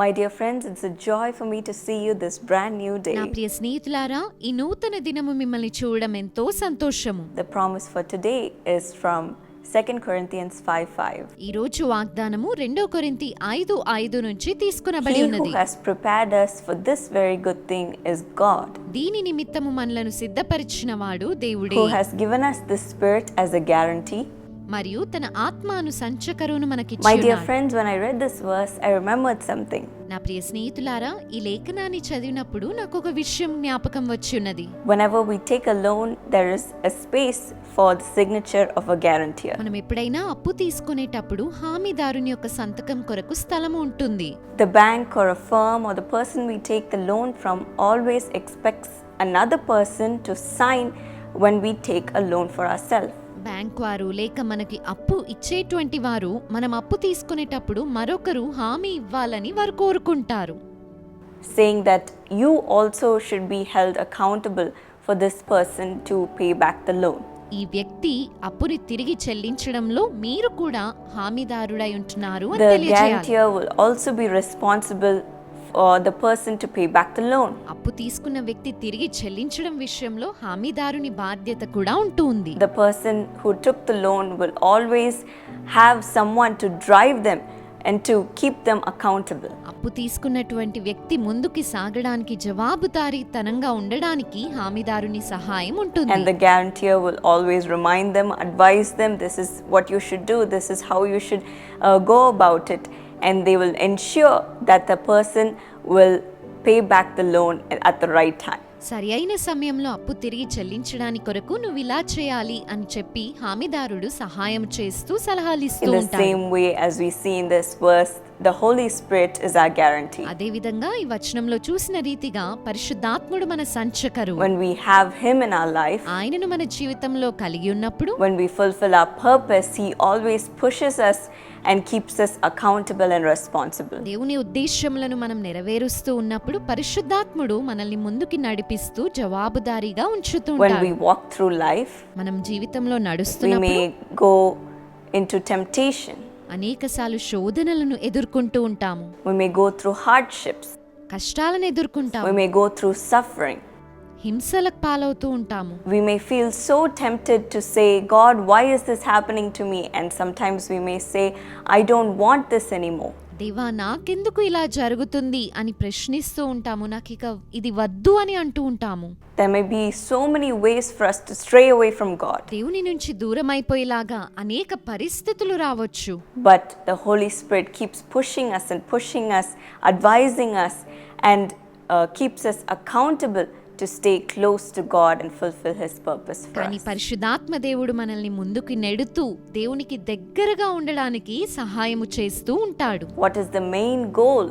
My dear friends it's a joy for me to see you this brand new day నా ప్రియ స్నేహితులారా ఈ నూతన దినము మిమ్మల్ని చూడడం ఎంతో సంతోషము. The promise for today is from second Corinthians 5:5 ఈ రోజు వాగ్దానము రెండో కొరింథి 5:5 నుంచి తీసుకునబడి ఉన్నది he has prepared us for this very good thing is God దీని నిమిత్తము మనలను సిద్ధపరిచినవాడు దేవుడే. He has given us the spirit as a guarantee మరియు తన ఆత్మను సంచకరును My dear మనకిచ్చి friends, when I read this verse, I remembered something. నా ప్రియ స్నేహితులారా ఈ లేఖనాన్ని చదివినప్పుడు నాకు ఒక విషయం జ్ఞాపకం వచ్చి ఉన్నది Whenever we take a loan, there is a space for the signature of a guarantor. మనం ఎప్పుడైనా అప్పు తీసుకునేటప్పుడు హామీదారుని యొక్క సంతకం కొరకు స్థలము ఉంటుంది The bank or a firm or the person we take the loan from always expects another person to sign when we take a loan for ourselves. Bank వారు లేక మనకి అప్పు ఇచ్చేటువంటి వారు మనం అప్పు తీసుకునేటప్పుడు మరొకరు హామీ ఇవ్వాలని వారు కోరుకుంటారు. Saying that you also should be held accountable for this person to pay back the loan ఈ వ్యక్తి అప్పుని తిరిగి చెల్లించడంలో మీరు కూడా హామీదారుడై ఉంటున్నారు అని తెలియజేయాలి. The guarantor will also be responsible person pay back loan అప్పు తీసుకున్న వ్యక్తి తిరిగి చెల్లించడం విషయంలో హామీదారుని బాధ్యత కూడా ఉంటుంది the person who took the loan will always have someone to drive them and to keep them accountable అప్పు తీసుకున్నటువంటి వ్యక్తి ముందుకు సాగడానికి జవాబుదారీ తనంగా ఉండడానికి హామీదారుని సహాయం ఉంటుంది. And the guarantee will always remind them advise them this is what you should do this is how you should go about it And they will ensure that the person will pay back the loan at the right time. సరి అయిన సమయంలో అప్పు తిరిగి చెల్లించడానికి కొరకు నువ్వు ఇలా చేయాలి అని చెప్పి హామీదారుడు సహాయం చేస్తూ సలహాలు In ఇస్తూ the ఉంటాడు same way as we see in this verse, the Holy Spirit is our guarantee. అదే విధంగా ఈ వచనంలో చూసిన రీతిగా పరిశుద్ధాత్ముడు మన సంచకరు When we have Him in our life, ఆయనను మన జీవితంలో కలిగి ఉన్నప్పుడు when we fulfill our purpose, He always pushes us and keeps us accountable and responsible. దేవుని ఉద్దేశ్యములను మనం నెరవేరుస్తూ ఉన్నప్పుడు పరిశుద్ధాత్ముడు మనల్ని ముందుకి నడిపిస్తూ జవాబుదారీగా When we ఉంచుతుంటాడు walk through life, మనం జీవితంలో we నడుస్తున్నప్పుడు may go into temptation, అనేకసార్లు శోధనలను ఎదుర్కొంటూ ఉంటాము we may go through hardships, కష్టాలను we ఎదుర్కొంటాము may go through suffering. హింసలకు పాలవుతూ ఉంటాము We may feel so tempted to say, God, why is this happening to me? And sometimes we may say, I don't want this anymore. దేవా నాకెందుకు ఇలా జరుగుతుంది అని ప్రశ్నిస్తూ ఉంటాము నాకు ఇక ఇది వద్దు అని అంటూ ఉంటాము There may be so many ways for us to stray away from God. దేవుని నుంచి దూరం అయిపోయేలాగా అనేక పరిస్థితులు రావచ్చు But the Holy Spirit keeps pushing us and pushing us, advising us, and uh, keeps us accountable to stay close to God and fulfill His purpose for కానీ us. పరిశుద్ధాత్మ దేవుడు మనల్ని ముందుకు నెడుతూ దేవునికి దగ్గరగా ఉండడానికి సహాయము చేస్తూ ఉంటాడు What is the main goal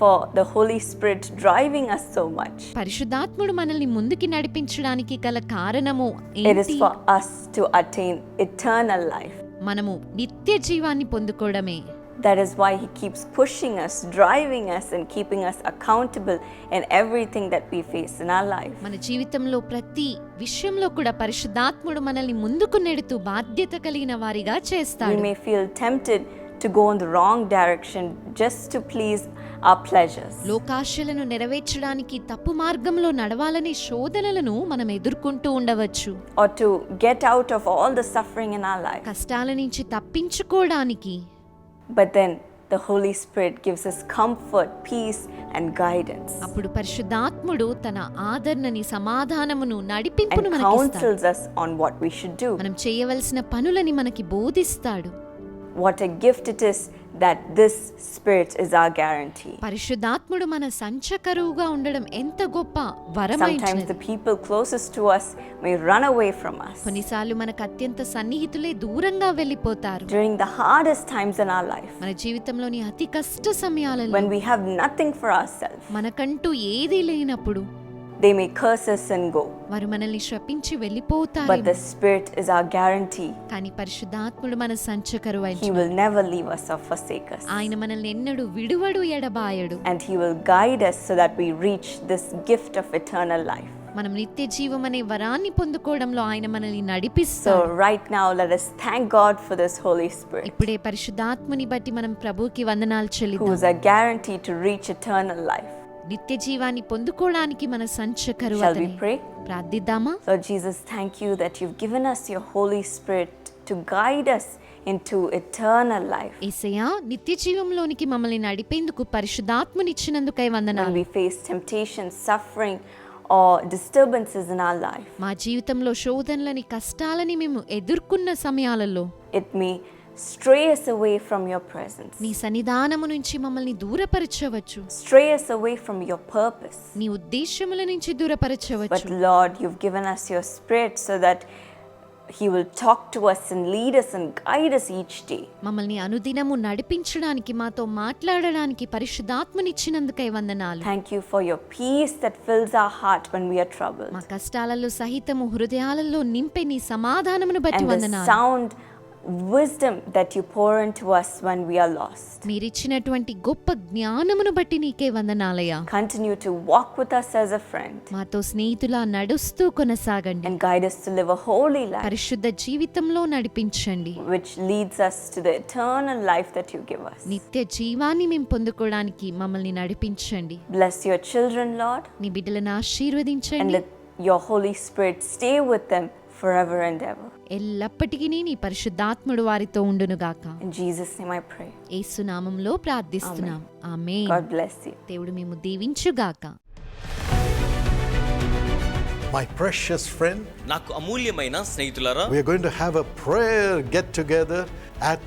for the Holy Spirit driving us so much? పరిశుద్ధాత్ముడు మనల్ని ముందుకి నడిపించడానికి గల కారణము It is ఏంటి for us to attain eternal life. మనము నిత్య జీవాన్ని పొందుకోవడమే That is why He keeps pushing us, driving us, and keeping us accountable in everything that we face in our life. మన జీవితంలో ప్రతి విషయంలో కూడా పరిశుద్ధాత్ముడు మనల్ని ముందుకు నెడుతూ బాధ్యత కలిగిన వారిగా We చేస్తాడు may feel tempted to go in the wrong direction just to please our pleasures. లోకాశలను నెరవేర్చడానికి తప్పు మార్గంలో నడవాలనే శోధనలను మనం ఎదుర్కొంటూ ఉండవచ్చు or to get out of all the suffering in our life. కష్టాల నుంచి తప్పించుకోవడానికి But then the Holy Spirit gives us comfort, peace, and guidance అప్పుడు పరిశుద్ధాత్ముడు తన ఆదరణని సమాధానమును నడిపింపును and మనకిస్తాడు counsels us on what we should do. మనం చేయవలసిన పనులని మనకి బోధిస్తాడు What a gift it is that this Spirit is our guarantee. పరిశుద్ధాత్ముడు మన సంచకరువుగా ఉండడం ఎంత గొప్ప Sometimes వరమైనది the people closest to us may run away from us. కొన్నిసార్లు మనకు అత్యంత సన్నిహితులే దూరంగా వెళ్ళిపోతారు During the hardest times in our life, మన జీవితంలోని అతి కష్ట సమయాలలో when we have nothing for ourselves, మనకంటూ ఏదీ లేనప్పుడు they may curse us and go. వారు మనల్ని శపించి But వెళ్ళిపోతారు the Spirit is our guarantee. కానీ పరిశుద్ధాత్ముడు మన సంచకరు He will never leave us or forsake us. ఆయన మనల్ని ఎన్నడు విడువడు ఎడబాయడు And He will guide us so that we reach this gift of eternal life. మనం నిత్య జీవం అనే వరాన్ని పొందుకోవడంలో ఆయన మనల్ని నడిపిస్తాడు So, right now, let us thank God for this Holy Spirit, ఇప్పుడే పరిశుద్ధాత్ముని బట్టి మనం ప్రభువుకి వందనాలు who చెల్లిద్దాం is a guarantee to reach eternal life. నిత్య జీవాన్ని పొందుకోవడానికి మన అతనే. pray? ప్రార్థిద్దామా Lord Jesus, thank you that you've given us your Holy Spirit to guide us into eternal life. ఏసయ్యా నిత్య జీవంలోనికి మమ్మల్ని నడిపేందుకు పరిశుద్ధాత్మునిచ్చినందుకై వందనాలు we face temptation, suffering, or disturbances in our life, మా జీవితంలో శోధనలని కష్టాలని మేము ఎదుర్కొన్న సమయాలలో it may stray us away from your presence, నీ సన్నిధానము నుంచి మమ్మల్ని దూరపరచవచ్చు stray us away from your purpose. నీ ఉద్దేశముల నుంచి But దూరపరచవచ్చు Lord, you've given us your Spirit so that He will talk to us and lead us and guide us each day. మమ్మల్ని అనుదినము నడిపించడానికి మాతో మాట్లాడడానికి పరిశుద్ధాత్మనిచ్చినందుకై వందనాలు Thank you for your peace that fills our heart when we are troubled. మా కష్టాలలో సహితము హృదయాలలో నింపే నీ సమాధానమును బట్టి And the వందనాలు sound wisdom that you pour into us when we are lost. మీరిచ్చినటువంటి గొప్ప జ్ఞానమును బట్టి నీకే వందనాలయ్యా Continue to walk with us as a friend మాతో స్నేహితులా నడుస్తూ కొనసాగండి and guide us to live a holy life, పరిశుద్ధ జీవితంలో నడిపించండి which leads us to the eternal life that you give us. నిత్య జీవాన్ని మేము పొందుకోవడానికి మమ్మల్ని నడిపించండి Bless your children, Lord, నీ బిడ్డలను and ఆశీర్వదించండి let your Holy Spirit stay with them forever and ever. ఎల్లప్పటికీ నీ పరిశుద్ధాత్ముడు వారితో ఉండునుగాక In Jesus' name I pray. ఏసునామంలో ప్రార్థిస్తున్నాం ఆమె God bless you. దేవుడు మేము దీవించుగాక My precious friend, నాకు అమూల్యమైన స్నేహితులారా we are going to have a prayer get together at